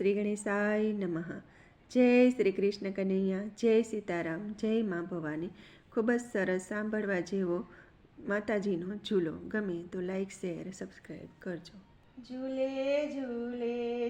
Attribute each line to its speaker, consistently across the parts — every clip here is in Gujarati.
Speaker 1: શ્રી ગણેશાય નમઃ. જય શ્રી કૃષ્ણ કનૈયા, જય સીતારામ, જય મા ભવાની. ખૂબ જ સરસ સાંભળવા જેવો માતાજીનો ઝૂલો. ગમે તો લાઈક શેર સબસ્ક્રાઈબ કરજો. ઝૂલે ઝૂલે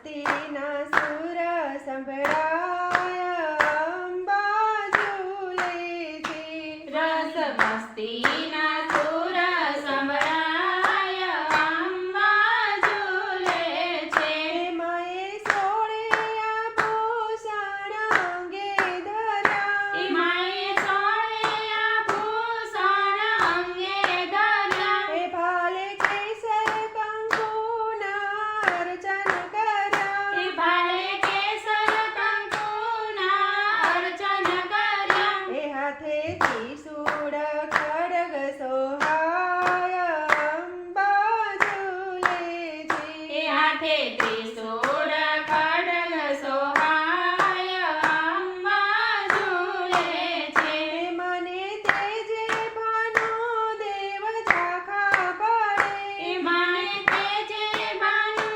Speaker 1: મસ્તીના સુર
Speaker 2: સંભળા સાથે
Speaker 1: ત્રિશૂળ ખડગ સોહાય અંબા છે.
Speaker 2: મને
Speaker 1: તેજે ભાનુ દેવ ઝાખા પડે. મને
Speaker 2: તેજે ભાનુ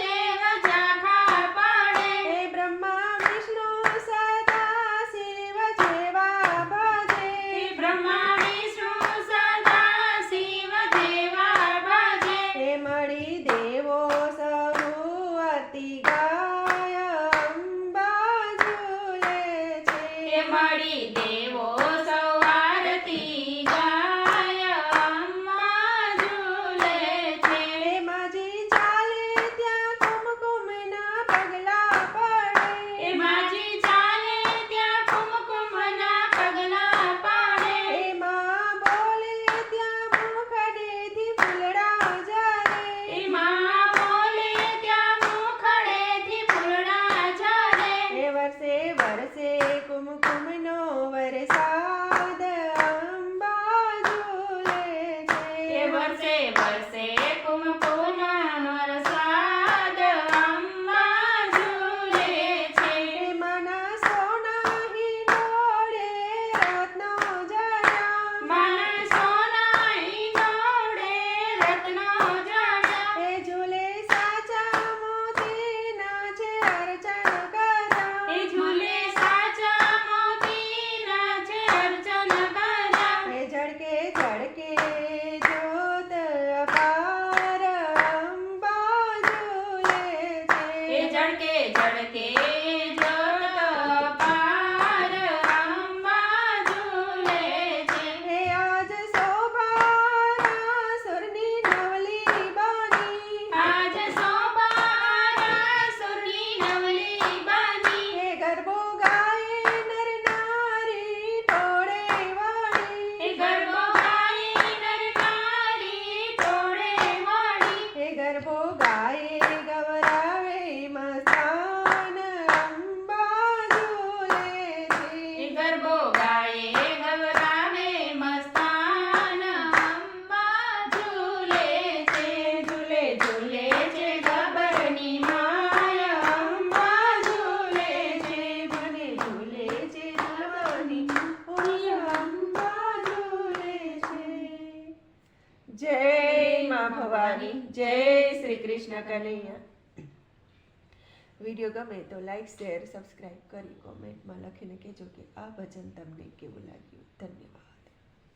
Speaker 2: દેવ ઝાખા પડે.
Speaker 1: બ્રહ્મા વિષ્ણુ શિવ જેવા ભજે. બ્રહ્મા
Speaker 2: વિષ્ણુ શિવ જેવા ભજે. મળી દેવો
Speaker 1: Kartika same, by the same. Bhavani જય શ્રી કૃષ્ણ કનૈયા. વીડિયો ગમે તો લાઈક શેર સબસ્ક્રાઈબ કરી કોમેન્ટમાં લખીને કહેજો કે આ ભજન તમને કેવું લાગ્યું. ધન્યવાદ.